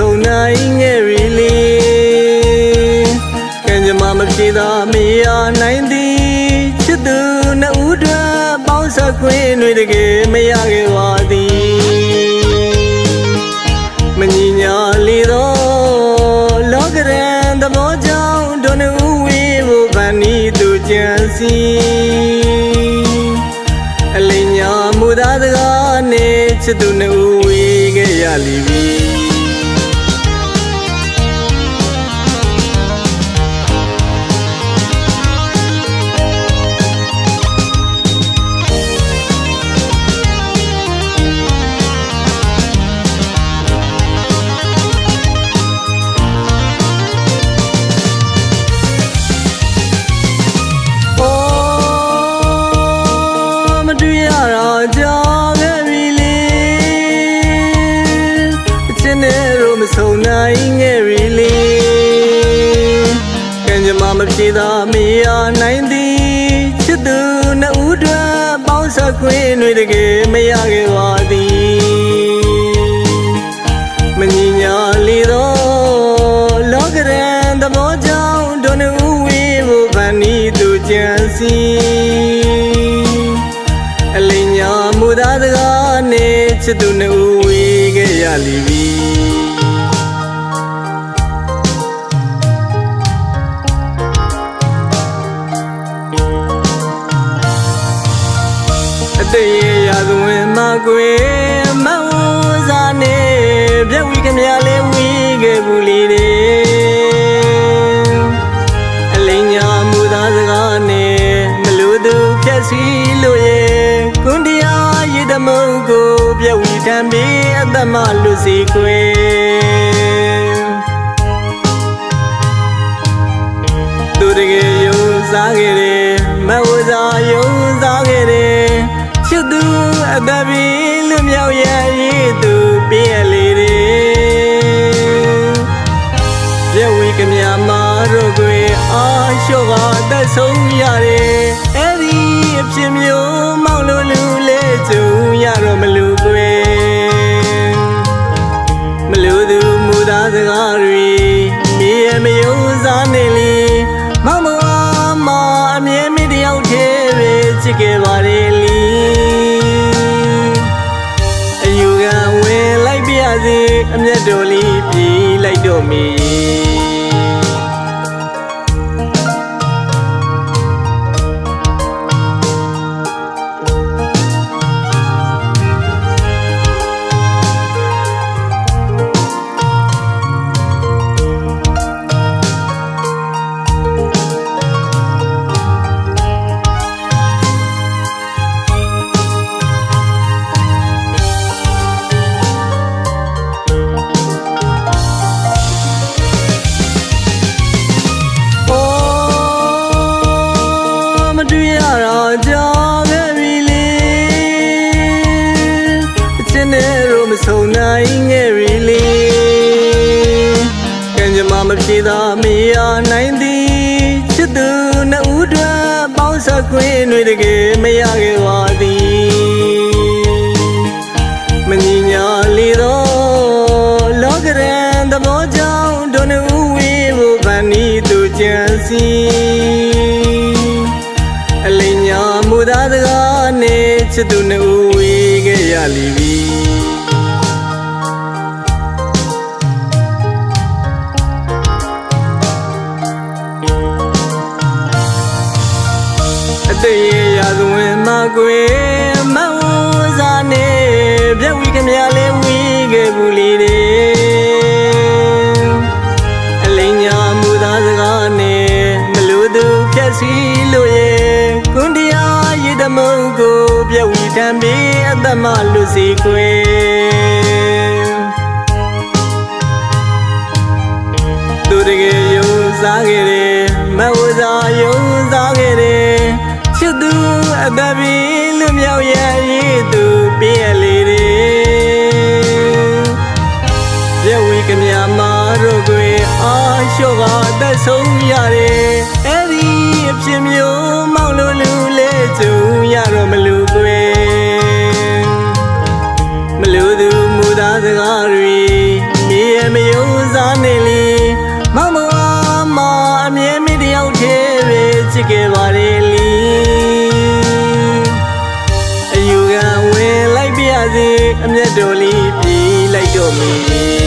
ဆုံနိုင်ငယ်ရီလီကံကြမ္မာမပြေသာမရနိုင်သည်ချစ်သူနှစ်ဦးတွဲပေါင်းဆက်ခွင့်တွေတကယ်မရခဲ့ပါသည်မညီညာလီသောလောကရန်သဘောကြောင့်ဒုနှစ်ဦးဝေးဖို့ဗန်နီသူကြံစီအလိညာမူသားစကားနဲ့ချစ်သူနှစ်ဦးဝေးခဲ့ရလိမ့် နိုင်ခဲ့ပြီလေကံကြမ္မာမပြေသာမရနိုင်သည်ချစ်သူနှစ်ဦးတွဲပေါင်းဆက်ခွင့်တွေတကယ်မရခဲ့ပါသည်မညီညာလီသောလောကရန်သဘောကြောင့်ဒုနှစ်ဦးဝေးဖို့ဗန်နီသူကြံစီအလိညာမူသားစကားနဲ့ချစ်သူနှစ်ဦးဝေးခဲ့ရလိမ့် အတရေရာဇဝင်မကွယ်မဝစားနဲ့ပြက်ဝီကမြလေးဝီခဲ့ဘူးလီတဲ့အလိညာမူသားစကားနဲ့မလို့သူဖြက်စီလို့ရဲ့ကွန်တရားရည်တမုတ်ကိုပြက်ဝီတံပြီးအသက်မလွတ်စီခွေသူ မြောက်ရည်သူပြည့်ရလေတယ်ပြဝီကမြမာတို့ကွယ်အာလျှော့ပါသက်ဆုံးရတယ် လို တော့မီအော်မတွေ့ရတော့ကြာခဲ့ပြီလေအချင်းနဲ့တော့မဆုံနိုင်ခဲ့ပြီလေကံကြမ္မာမပြေသာမရနိုင်သည်ချစ်သူနှစ်ဦးတွဲပေါင်းဆက်ခွင့်တွေတကယ်မရခဲ့ပါသည်မညီညာလီသောလောကရန်သဘောကြောင့်ဒုနှစ်ဦးဝေးဖို့ဗန်နီသူကြံစီ စ်သူနှစ်ဦးဝေးခဲ့ရလိမ့်မည်အတရေရာဇဝင်မကွယ်မဝစားနဲ့ပြက်ဝီကမြလေးဝီခဲ့ဘူးလီတဲ့အလိညာမူသားစကားနဲ့မလို့သူဖြက်စီ ပြက်ဝီတံပြီးအသက်မလွတ်စီခွေသူတကယ်ယုံစားခဲ့တယ်မဝစားယုံစားခဲ့တယ်ချစ်သူအသက်ပြီးလွတ်မြောက်ရည်သူပြည့်ရလေတယ်ပြဝီကမြမာတို့ကွယ်အာလျှော့ပါသက်ဆုံးရတယ်အဲ့ဒီအဖြစ်မျိုးမောင်လို့လူလေကြုံရတော့မလူ ချစ်ခဲ့ပါလေလီအယူကဝင်လိုက်ပြရစီအမျက်တော်လေးပြေးလိုက်တော့မီ